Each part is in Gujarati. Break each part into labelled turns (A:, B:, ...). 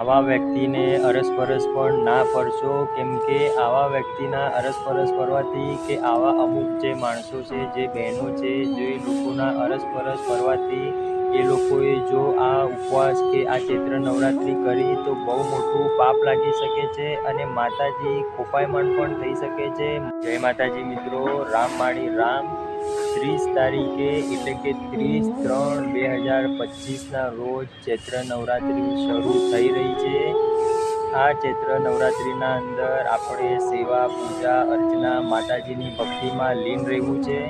A: આવા વ્યક્તિને અરસપરસ પણ ના ફરશો, કેમ કે આવા વ્યક્તિના અરસપરસ ફરવાથી કે આવા અમુક જે માણસો છે, જે બહેનો છે, જે લોકોના અરસપરસ ફરવાથી એ લોકોએ જો આ ઉપવાસ કે આ ચૈત્ર નવરાત્રિ કરી તો બહુ મોટું પાપ લાગી શકે છે અને માતાજી ખોપાયમણ પણ થઈ શકે છે. જય માતાજી મિત્રો, રામ માળી રામ. ત્રીસ તારીખે એટલે કે ત્રીસ ત્રણ બે હજાર પચીસના રોજ ચૈત્ર નવરાત્રિ શરૂ થઈ રહી છે. આ ચૈત્ર નવરાત્રિના અંદર આપણે સેવા, પૂજા, અર્ચના, માતાજીની ભક્તિમાં લીન રહેવું છે.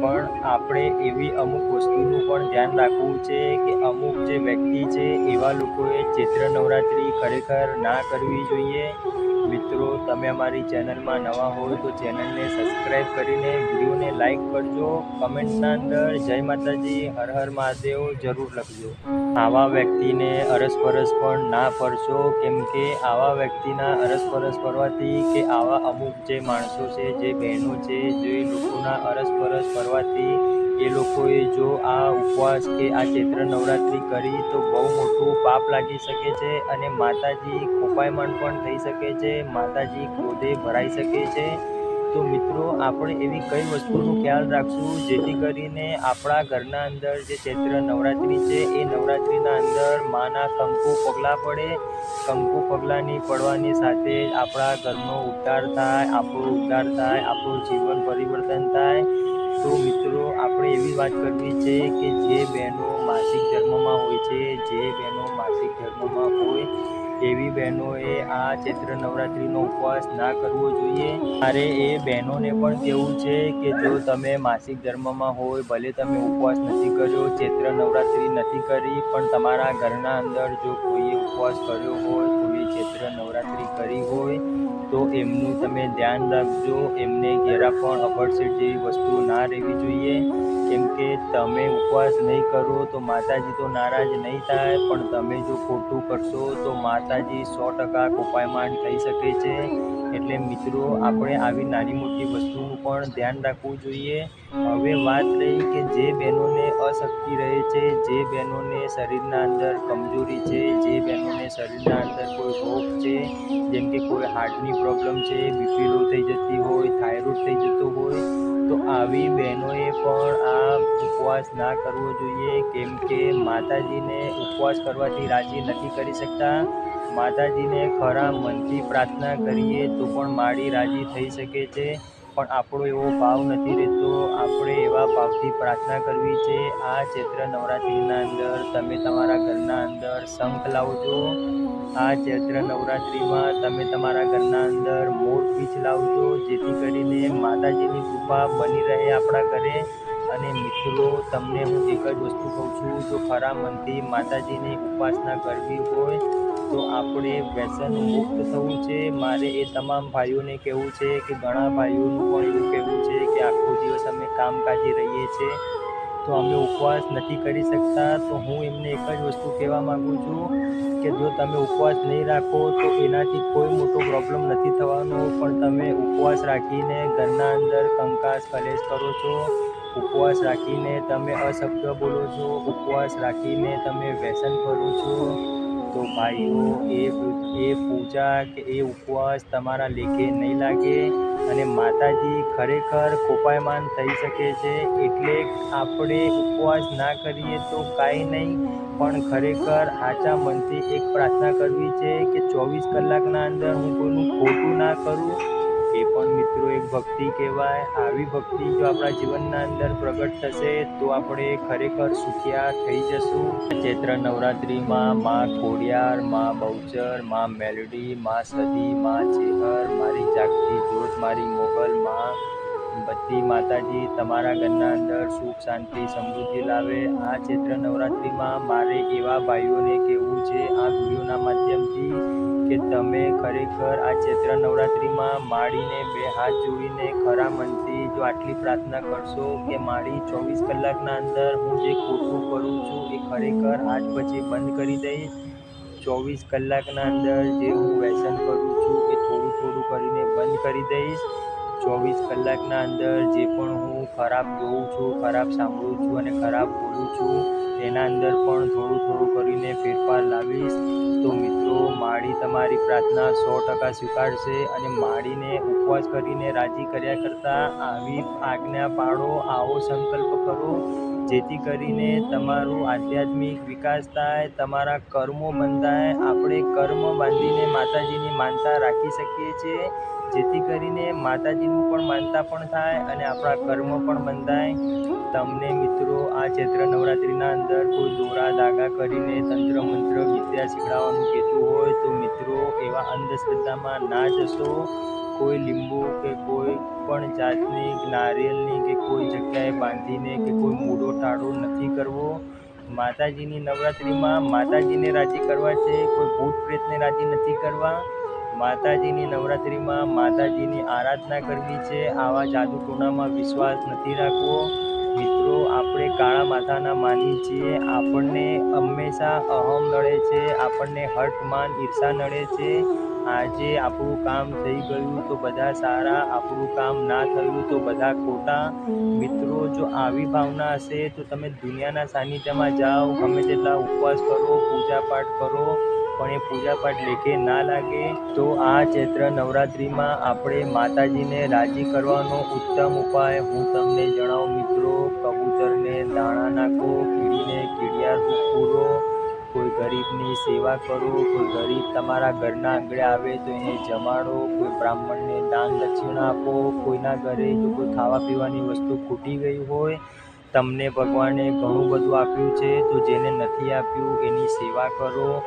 A: પણ આપણે એવી અમુક વસ્તુનું પણ ધ્યાન રાખવું છે કે અમુક જે વ્યક્તિ છે એવા લોકોએ ચૈત્ર નવરાત્રિ ખરેખર ના કરવી જોઈએ. મિત્રો, તમે અમારી ચેનલમાં નવા હોય તો ચેનલને સબસ્ક્રાઈબ કરીને વિડીયોને લાઈક કરજો. કમેન્ટના અંદર જય માતાજી, હર હર મહાદેવ જરૂર લખજો. આવા વ્યક્તિને અરસપરસ પણ ના ફરશો, કેમ કે આવા વ્યક્તિના અરસપરસ ફરવાથી કે આવા અમુક જે માણસો છે, જે બહેનો છે, જે લોકોના અરસપરસ ફરવાથી એ લોકોએ જો આ ઉપવાસ કે આ ચૈત્ર નવરાત્રિ કરી તો બહુ મોટું પાપ લાગી શકે છે અને માતાજી ખોપાયમાન પણ થઈ શકે છે, માતાજી ક્રોધે ભરાઈ શકે છે. તો મિત્રો, આપણે એવી કઈ વસ્તુનું ખ્યાલ રાખશું જેથી કરીને આપણા ઘરના અંદર જે ચૈત્ર નવરાત્રિ છે એ નવરાત્રિના અંદર માના કંકુ પગલાં પડે. કંકુ પગલાંની પડવાની સાથે આપણા ઘરનો ઉદ્ધાર થાય, આપણો ઉદ્ધાર થાય, આપણું જીવન પરિવર્તન થાય. તો મિત્રો, આપણે એવી વાત કરવી છે કે જે બહેનો માસિક ધર્મમાં હોય છે, જે બહેનો માસિક ધર્મમાં હોય, એવી બહેનોએ આ ચૈત્ર નવરાત્રિનો ઉપવાસ ના કરવો જોઈએ. મારે એ બહેનોને પણ કહેવું છે કે જો તમે માસિક ધર્મમાં હોય, ભલે તમે ઉપવાસ નથી કર્યો, ચૈત્ર નવરાત્રિ નથી કરી, પણ તમારા ઘરના અંદર જો કોઈએ ઉપવાસ કર્યો હોય, કોઈએ ચૈત્ર નવરાત્રિ કરી હોય તો એમનું તમે ધ્યાન રાખજો, એમને જરા પણ અપરસેટ જેવી વસ્તુ ના રહેવી જોઈએ. કેમ કે તમે ઉપવાસ નહીં કરો તો માતાજી તો નારાજ નહીં થાય, પણ તમે જો ખોટું કરશો તો માતાજી સો ટકા કોપાયમાન થઈ શકે છે. એટલે મિત્રો, આપણે આવી નાની મોટી વસ્તુનું પણ ધ્યાન રાખવું જોઈએ. હવે વાત રહી કે જે બહેનોને અશક્તિ રહે છે જે બહેનોને શરીરના અંદર કમજોરી છે જે બહેનોને શરીરના અંદર કોઈ રોગ છે જેમ કે કોઈ હાર્ટની પ્રોબ્લેમ છે બીપી લો થઈ જતી હોય થાઇરોઇડ થઈ જતો હોય તો આવી બહેનોએ પણ આ ઉપવાસ ના કરવો જોઈએ. કેમ કે માતાજીને ઉપવાસ કરવાથી રાજી નથી કરી શકતા. માતાજીને ખરા મનથી પ્રાર્થના કરીએ તો પણ માળી રાજી થઈ શકે છે. પણ આપણો એવો ભાવ નથી રહેતો. આપણે એવા ભાવથી પ્રાર્થના કરવી છે. આ ચૈત્ર નવરાત્રિના અંદર તમે તમારા ઘરના અંદર શંખ લાવજો. આ ચૈત્ર નવરાત્રિમાં તમે તમારા ઘરના અંદર મોર પીછ લાવજો. જેથી કરીને માતાજીની કૃપા બની રહે આપણા ઘરે. અને મિત્રો, તમને હું એક જ વસ્તુ કહું છું. જો ખરા મનથી માતાજીની ઉપાસના કરવી હોય તો આપણે વ્યસન મુક્ત થવું છે. મારે એ તમામ ભાઈઓને કહેવું છે કે ઘણા ભાઈઓનું પણ એવું કહેવું છે કે આખો દિવસ અમે કામકાજી રહીએ છીએ તો અમે ઉપવાસ નથી કરી શકતા. તો હું એમને એક જ વસ્તુ કહેવા માગું છું કે જો તમે ઉપવાસ નહીં રાખો તો એનાથી કોઈ મોટો પ્રોબ્લેમ નથી થવાનો. પણ તમે ઉપવાસ રાખીને ઘરના અંદર કંકાસ કલેશ કરો છો. ઉપવાસ રાખીને તમે અશબ્દ બોલો છો. ઉપવાસ રાખીને તમે વ્યસન કરો છો. તો ભાઈઓ, એ એ પૂજા કે એ ઉપવાસ તમારા લેખે નહીં લાગે અને માતાજી ખરેખર કોપાયમાન થઈ શકે છે. એટલે આપણે ઉપવાસ ના કરીએ તો કાંઈ નહીં, પણ ખરેખર આચા મનથી એક પ્રાર્થના કરવી છે કે ચોવીસ કલાકના અંદર હું કોઈનું ખોટું ના કરું મિત્રો, એક ભક્તિ કહેવાય, આવી ભક્તિ જો આપણા જીવનના અંદર પ્રગટ થશે, તો આપણે ખરેખર સુખિયા થઈ જશું. ચૈત્ર નવરાત્રિમાં માં ખોડિયાર, માં બહુચર, માં મેલડી, માં સદી, માં ચેહર, મારી જાગતી જોત મારી મોગલ, માં બધી માતાજી, તમારા ઘરના અંદર સુખ, શાંતિ, સમૃદ્ધિ લાવે. આ ચૈત્ર નવરાત્રિમાં મારે એવા ભાઈઓને કહેવું છે, આ વિડીયોના માધ્યમથી કે તમે ખરેખર આ ચૈત્ર નવરાત્રિમાં માળીને બે હાથ જોડીને ખરા મનથી જો આટલી પ્રાર્થના કરશો કે મારી ચોવીસ કલાકના અંદર હું જે ખોટું કરું છું એ ખરેખર આજ પછી બંધ કરી દઈશ. ચોવીસ કલાકના અંદર જે હું વ્યસન કરું છું એ થોડું થોડું કરીને બંધ કરી દઈશ. ચોવીસ કલાકના અંદર જે પણ હું ખરાબ જોઉં છું, ખરાબ સાંભળું છું અને ખરાબ બોલું છું એના અંદર પણ થોડું થોડું કરીને ફેરફાર લાવીશ. તો મિત્રો, માળી તમારી પ્રાર્થના સો ટકા સ્વીકારશે અને માળીને ઉપવાસ કરીને રાજી કર્યા કરતાં આવી આજ્ઞા પાડો આવો સંકલ્પ કરો. જેથી કરીને તમારું આધ્યાત્મિક વિકાસ થાય, તમારા કર્મો બંધાય. આપણે કર્મ બાંધીને માતાજીની માનતા રાખી શકીએ છીએ, જેથી કરીને માતાજીનું પણ માનતા પણ થાય અને આપણા કર્મ પણ બંધાય. તમને મિત્રો, આ ચૈત્ર નવરાત્રિના અંદર કોઈ દોરા ધાગા કરીને તંત્ર મંત્ર વિદ્યા શીખડાવવાનું કહેતું હોય તો મિત્રો, એવા અંધશ્રદ્ધામાં ના જશો. કોઈ લીંબુ કે કોઈ પણ જાતની નારિયેળની કે કોઈ જગ્યાએ બાંધીને કે કોઈ મૂડો ટાળો નથી કરવો. માતાજીની નવરાત્રિમાં માતાજીને રાજી કરવા છે, કોઈ ભૂત પ્રેતને રાજી નથી કરવા. માતાજીની નવરાત્રિમાં માતાજીની આરાધના કરવી છે, આવા જાદુ ટોણામાં વિશ્વાસ નથી રાખવો. મિત્રો, આપણે કાળા માતાના માની છીએ, આપણને હંમેશા અહમ નડે છે, આપણને હટ માન ઈર્ષા નડે છે. આજે આપણું કામ થઈ ગયું તો બધા સારા, આપણું કામ ના થયું તો બધા ખોટા. મિત્રો, જો આવી ભાવના હશે તો તમે દુનિયાના સાનિધ્યમાં જાઓ, ગમે તેટલા ઉપવાસ કરો પૂજા પાઠ કરો, પણ એ પૂજાપાઠ લેખે ના લાગે, તો આ ચૈત્ર નવરાત્રિમાં આપણે માતાજીને રાજી કરવાનો ઉત્તમ ઉપાય હું તમને જણાવું, મિત્રો. કબૂતરને દાણા નાખો કોઈ ગરીબની સેવા કરો, કોઈ ગરીબ તમારા ઘરના આંગણે આવે તો એને જમાડો, કોઈ બ્રાહ્મણને દાન દક્ષિણા આપો, કોઈના ઘરે જો કોઈ ખાવા પીવાની વસ્તુ ખૂટી ગઈ હોય, તમને ભગવાને ઘણું બધું આપ્યું છે, તો જેને નથી આપ્યું એની સેવા કરો.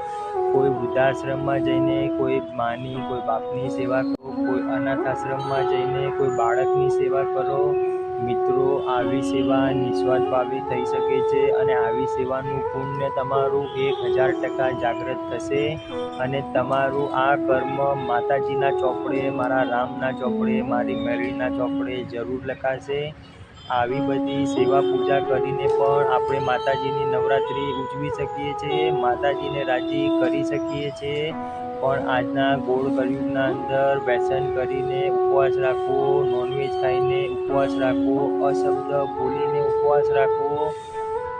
A: કોઈ વૃદ્ધાશ્રમમાં જઈને કોઈ માની, કોઈ બાપની સેવા કરો, કોઈ અનાથ આશ્રમમાં જઈને કોઈ બાળકની સેવા કરો. મિત્રો, આવી સેવા નિસ્વાર્થ થઈ શકે છે અને આવી સેવાનું પુણ્ય તમારું એક હજાર ટકા જાગૃત થશે અને તમારું આ કર્મ માતાજીના ચોપડે, મારા રામના ચોપડે, મારી મેળવીના ચોપડે જરૂર લખાશે. આવી બધી સેવા પૂજા કરીને પણ આપણે માતાજીની નવરાત્રિ ઉજવી શકીએ છીએ, માતાજીને રાજી કરી શકીએ છીએ. પણ આજના ગોળ કળિયુગના અંદર વ્યસન કરીને ઉપવાસ રાખવો નોનવેજ ખાઈને ઉપવાસ રાખવો, અશબ્દ બોલીને ઉપવાસ રાખવો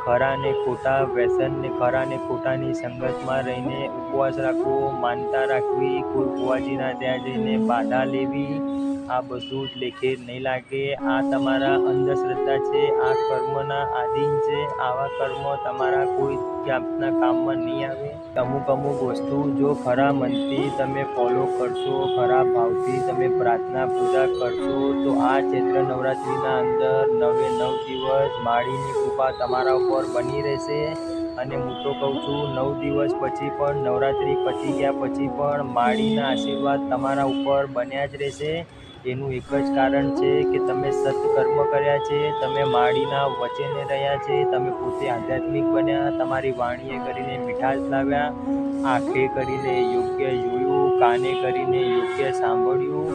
A: ખરા ને ખોટા વ્યસન ને ખરા ને ખોટાની સંગતમાં રહીને ઉપવાસ રાખવો, માનતા રાખવી કોઈ બુવાજીના ત્યાં જઈને બાધા લેવી આ બધું જ લેખે નહીં લાગે. આ તમારા અંધશ્રદ્ધા છે, આ કર્મના આધીન છે, આવા કર્મ તમારા કોઈ જાતના કામમાં નહીં આવે. અમુક અમુક વસ્તુ જો ખરા મનથી તમે ફોલો કરશો, ખરા ભાવથી તમે પ્રાર્થના પૂજા કરશો, તો આ ચૈત્ર નવરાત્રિના અંદર નવે નવ દિવસ માળીની કૃપા તમારા ઉપર બની રહેશે. અને હું તો કહું છું, નવ દિવસ પછી પણ, નવરાત્રિ પતી ગયા પછી પણ માળીના આશીર્વાદ તમારા ઉપર બન્યા જ રહેશે. એનું એક જ કારણ છે કે તમે સત્કર્મ કર્યા છે, તમે માળીના વચને રહ્યા છે, તમે પોતે આધ્યાત્મિક બન્યા, તમારી વાણીએ કરીને મીઠાશ લાવ્યા, આંખે કરીને યોગ્ય જોયું, કાને કરીને યોગ્ય સાંભળ્યું,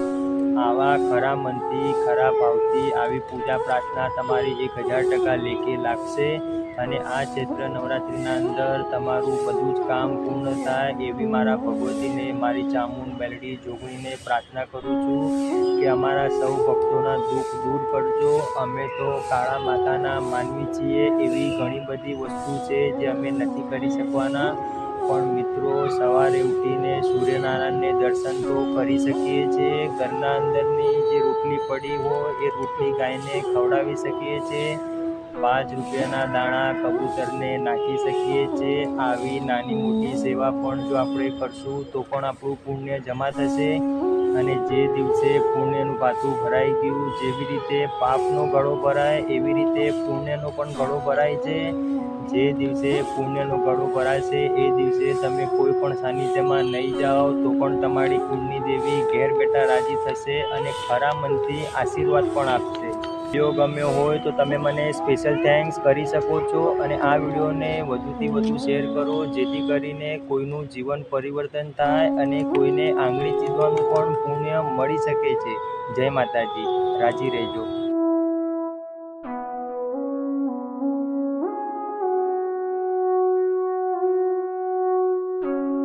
A: આવા ખરા મનથી ખરા ભાવથી આવી પૂજા પ્રાર્થના તમારી એક હજાર ટકા લેખે લાગશે. અને આ ચૈત્ર નવરાત્રિના અંદર તમારું બધું જ કામ પૂર્ણ થાય એવી મારા ભગવતીને, મારી ચામુંડ મેલડી જોગણીને પ્રાર્થના કરું છું કે અમારા સૌ ભક્તોના દુઃખ દૂર કરજો. અમે તો કાળા માતાના માનવી છીએ, એવી ઘણી બધી વસ્તુ છે જે અમે નથી કરી શકવાના. પણ મિત્રો, સવારે ઉઠીને સૂર્યનારાયણને દર્શન તો કરી શકીએ છીએ. ઘરના અંદરની જે રોટલી પડી હોય, એ રોટલી ગાયને ખવડાવી શકીએ છીએ. પાંચ રૂપિયાના દાણા કબૂતરને નાખી શકીએ છીએ. આવી નાની મોટી સેવા પણ જો આપણે કરશું, તો પણ આપણું પુણ્ય જમા થશે. અને જે દિવસે પુણ્યનું પાતું ભરાઈ ગયું, જેવી રીતે પાપનો ગળો ભરાય, એવી રીતે પુણ્યનો પણ ગળો ભરાય છે. જે દિવસે પુણ્યનો ગળો ભરાશે, એ દિવસે તમે કોઈ પણ સાનિધ્યમાં નહીં જાઓ, તો પણ તમારી કુળની દેવી ઘેર બેઠા રાજી થશે અને ખરા મનથી આશીર્વાદ પણ આપશે. વીડિયો ગમ્યો હોય તો તમે મને સ્પેશિયલ થેન્ક્સ કરી શકો છો અને આ વિડીયોને વધુથી વધુ શેર કરો, જેથી કરીને કોઈનું જીવન પરિવર્તન થાય અને કોઈને આંગળી ચીંધવાનું પણ પુણ્ય મળી શકે છે. જય માતાજી. રાજી રહેજો.